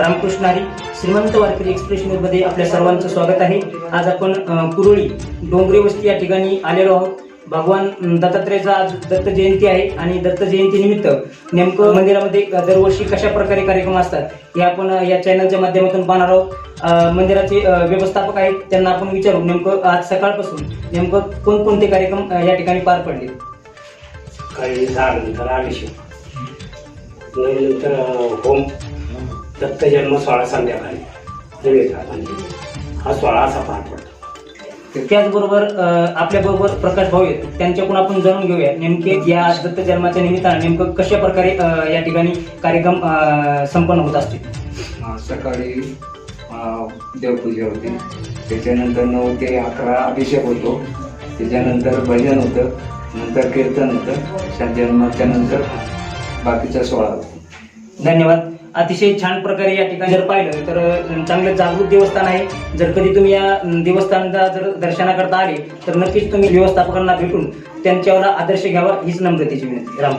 रामकृष्ण हरी श्रीमंत वारकरी एक्सप्रेस न्यूजमध्ये आपल्या सर्वांचं स्वागत आहे. आज आपण कुरुळी डोंगरी डोंगरे वस्ती या ठिकाणी आलेलो आहोत. भगवान अम, दत्तात्रेयाचा आज दत्त जयंती आहे आणि दत्त जयंती निमित्त नेमकं मंदिरामध्ये दरवर्षी कशा प्रकारे कार्यक्रम असतात हे आपण या चॅनलच्या माध्यमातून पाहणार आहोत. मंदिराचे व्यवस्थापक आहेत त्यांना आपण विचारू नेमकं आज सकाळपासून नेमकं कोणकोणते कार्यक्रम या ठिकाणी पार पडले? काही झाल्यानंतर अभिषेक नंतर होम दत्त जन्म सोळा संध्याकाळी. हा सोळा असा पार पडतो. त्याचबरोबर आपल्या बरोबर प्रकाश भाऊ आहेत. त्यांच्याकडून आपण जाणून घेऊया नेमके या दत्त जन्माच्या निमित्तानं नेमकं कशा प्रकारे या ठिकाणी कार्यक्रम संपन्न होत असतील? अं, सकाळी देवपूजा होती. त्याच्यानंतर नऊ ते अकरा अभिषेक होतो. त्याच्यानंतर भजन होतं. नंतर कीर्तन होतं. त्या जन्माच्या नंतर बाकीचा सोहळा होतो. धन्यवाद. अतिशय छान प्रकारे या ठिकाणी जर पाहिलं तर चांगलं जागृत देवस्थान आहे. जर कधी तुम्ही या देवस्थानचा जर दर्शनाकरता आले तर नक्कीच तुम्ही व्यवस्थापकांना भेटून त्यांच्यावर आदर्श घ्यावा हीच नम्रतेची विनंती. राम.